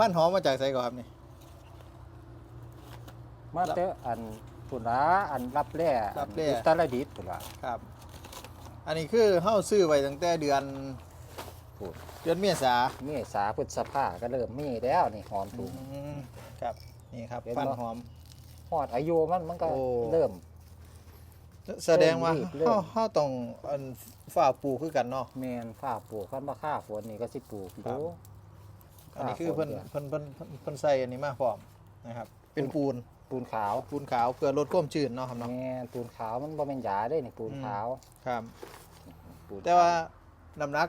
พันธุ์หอมมาจากไสก่อนครับนี่ มาเตออันปุระอันรับแร่รับแร่ อุตรดิตถ์ปุระครับ อันนี้คือเฮาซื้อไว้ตั้งแต่เดือนพูด เดือนเมษาเมษาพฤษภาก็เริ่มมีแล้วนี่หอมอืถุงมครับ นี่ครับเห็นพันบ่ธุ์หอมฮอดอายุมันมันก็โอ้ เริ่ม แสดงว่าเริ่มรีบเริ่ม เฮาเฮาต้องอันฝ่าปลูกคือกันเนาะ แมนฝ้าปลูกคันบ่ค่าฝนนี่ก็สิปลูกครับดู อันนี้คือเพิ่นฝ้าฝเพิ่นเพิ่นเพิ่นเพิ่นใส่อันนี้มาพร้อมนะครับ เป็นปูนปูนขาวปูนขาวเพื่อลดความชื้นเนาะครับแมเนาะนปูนขาวมันบ่แม่นยาเด้นี่ปูนอืมขาวครับปูนแต่ว่าน้ำหนัก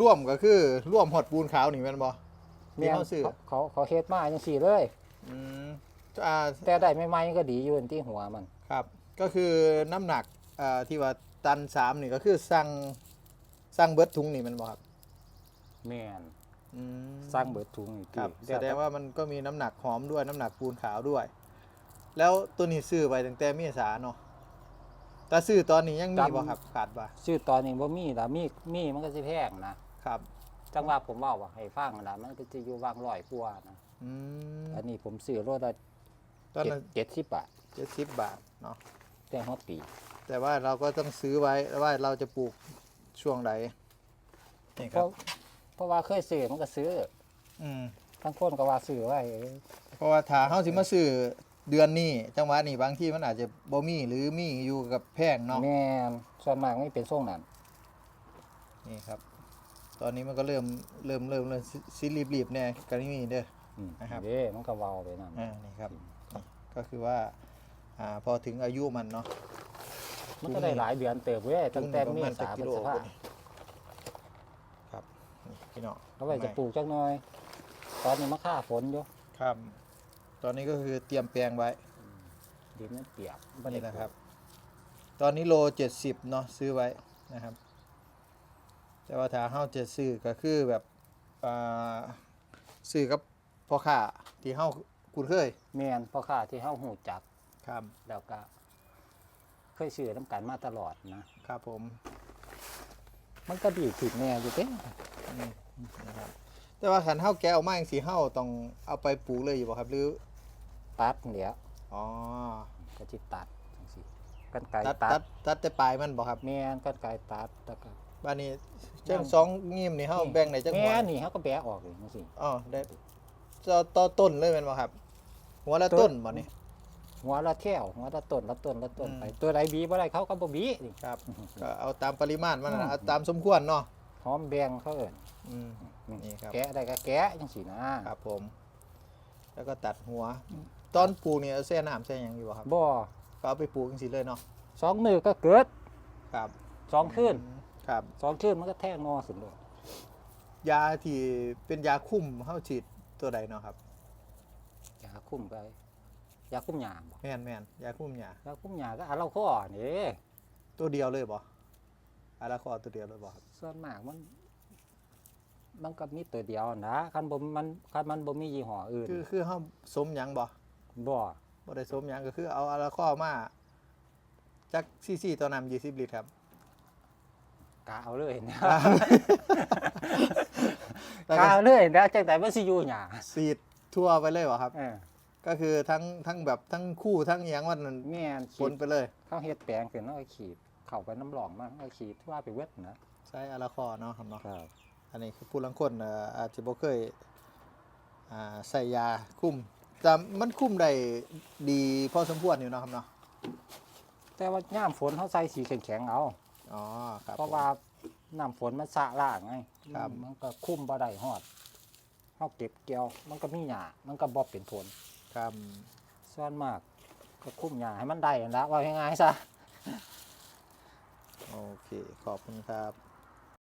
ร่วมก็คือร่วมหอดปูนขาวนี่แม่นบ่แม่ที่นเฮาซื้อเขาเขาเขาเฮ็ดมาจังซี่เลย อืมอ่าแต่ได้ใหม่ๆก็ดีอยู่ที่หัวมันครับ ก็คือน้ำหนักอ่าที่ว่าตันสามนี่ก็คือสั่งสั่งเบิดถุงนี่แมันบ่ครับแม่น อืมสร้างเบิดถุงนี่ครับติแสดงว่ามันก็มีน้ำหนักหอมด้วยน้ำหนักปูนขาวด้วย แล้วตัวนี้ซื้อไปตั้งแต่เมษาเนาะแต่ซื้อตอนนี้ยังมีบ่ครับขาดบ่ชื่อตอนนี้บ่มีล่ะมีมีมันก็สิแพงนะครับ จังว่าผมเว้าว่าให้ฟังนั่นล่ะมันก็จะอยู่วางร้อยกว่านะอืมอันนี้ผมซื้อรถละตอนนั้น70บาทเจ็ดสิบบาทเนาะแต่ฮอดปี แต่ว่าเราก็ต้องซื้อไว้ว่าเราจะปลูกช่วงใดนี่เพครัราะบเพ ราะว่าเคยซื้อมันก็ซื้ออืมทั้งคนก็ว่าซื้อไว้เพราะว่าถ้าเฮาสิมาซื้อเดือนนี้จังหวะนี้บางที่มันอาจจะบ่มีหรือมีอยู่กับแพงเนาะแม่นส่วนมากไม่เป็นทรงนั้นนี่ครับ ตอนนี้มันก็เริ่มเริ่มเริ่มเริ่มสิสิรีบๆแน่กันนี่เด้อ อืมนะครับ เด้มันก็เว้าไปนั่น อ่านี่ครับนี่ก็คือว่าอ่าพอถึงอายุมันเนาะ มันก็ได้หลายเดือนเติบเว้ยตั้งแต่ถุเมหนึ่ประณษาจักพฤกิโลษภาครับนี่ พี่น้องแล้วไว้จะปลูกจักหน่อย ตอนนี้มะค่าฝนอยู่ครับ ตอนนี้ก็คือเตรียมแปลงไว้ดินมันเปียกนี่นะครับ ตอนนี้โลเจ็ดสิบเนาะซื้อไว้นะครับแต่ว่าถ้าเฮาจะซื้อก็คือแบบอ่าซื้อกับพ่อค้าที่เฮาคุ้นเคยแม่นพ่อค้าที่เฮาฮู้จักครับแล้วก็ เคยซื้อน้ำกันมาตลอดนะ ครับผม มันก็ดีขึ้นแน่อยู่เด้อืม นะครับแต่ว่าขันเฮาแกะออกมาจังสีเฮาต้องเอาไปปลูกเลยอยู่บ่ครับหรือตัดเดี๋ยวอ๋อก็สิตัดจังซี่กันไกรตัดตัตัดดตัดแต่ปลายมันบ่ครับแม่นกันไกรตัดแล้วก็ บ้านนี้เจ้าสองงิมนี่เฮาแบ่งได้จังหัวแม่นี่เฮาก็แบะออกเลยจังซี่อ๋อได้ต่อต่อต้นเลยแม่นบ่ครับ หัวละต้ต้นนบ่นี่ หัวละแถวหัวละต้นละต้นละต้นอืม ไปตัวใดบีบ่ได้เขาก็บ่บีนี่ ครับก็เอาตามปริมาณมันอืนะมเอาตามสมควรเนาะ หอมแบงเขาเอิ้นอืม นี่ครับ แกะได้ก็แกะจังซี่นะครับผม แล้วก็ตัดหัว ตอนปลูกนี่เอาแช่น้ำแช่หยังอยู่บ่ครับ บ่ก็เอาไปปลูกจังซี่เลยเนาะ สองมือก็เกิดครับสองคืนอืมครับ สองคืนมันก็แทงงอขึ้นเลยยาที่เป็นยาคุมเฮาฉีดตัวใดเนาะครับ ยาคุมไปยาคุมหยาบ่แม่นแม่นยาคุมยายาคุมหยาก็อาเราข้อนี่ตัวเดียวเลยบ่ อาราคอตัวเดียวเลยบ่ครับส่วนมากมัน มันก็มีตัวเดียวนะคันบ่มันคันมันบ่มียี่ห้ออื่นคือคือเฮาสมหยังบ่บ่บ่ได้สมหยังก็คือเอาอาราคอมาจักซีซีต่อน้ำ20ลิตรครับกะเอาเลยนะแล้วกะก็เอาเลยนะจังได๋มันสิอยู่หยาสีดทั่วไปเลยบ่ครับเออก็คือทั้งทั้งแบบทั้งคู่ทั้งหยังว่ามันแม่นปขีนดไปเลยเขาเฮ็ดแปลงขึ้นแล้วก็ขีด เข้าไปน้ำหลองมาเอาขีดว่าไปเวทนะใช้อาราคอเนาะครับเนาะครับอันนี้คือผู้ลังคนเอ่ออาจจะบ่เคยอ่าใส่ยาคุมแต่มันคุมได้ดีพอสมควรอยู่เนาะครับเนาะแต่ว่าย่ามฝนเขาใส่สีแข็งๆเอาอ๋อครับเพราะว่าน้ำฝนมันสะล่างไงครับมันก็คุ้มบ่ได้ฮอดเฮาเก็บเกี่ยวมันก็มีหญ้ามันก็บ่เป็นผลครับส่วนมากก็คุ้มหญ้าให้มันได้นั่นละว่าง่ายๆซะ โอเค ขอบคุณครับ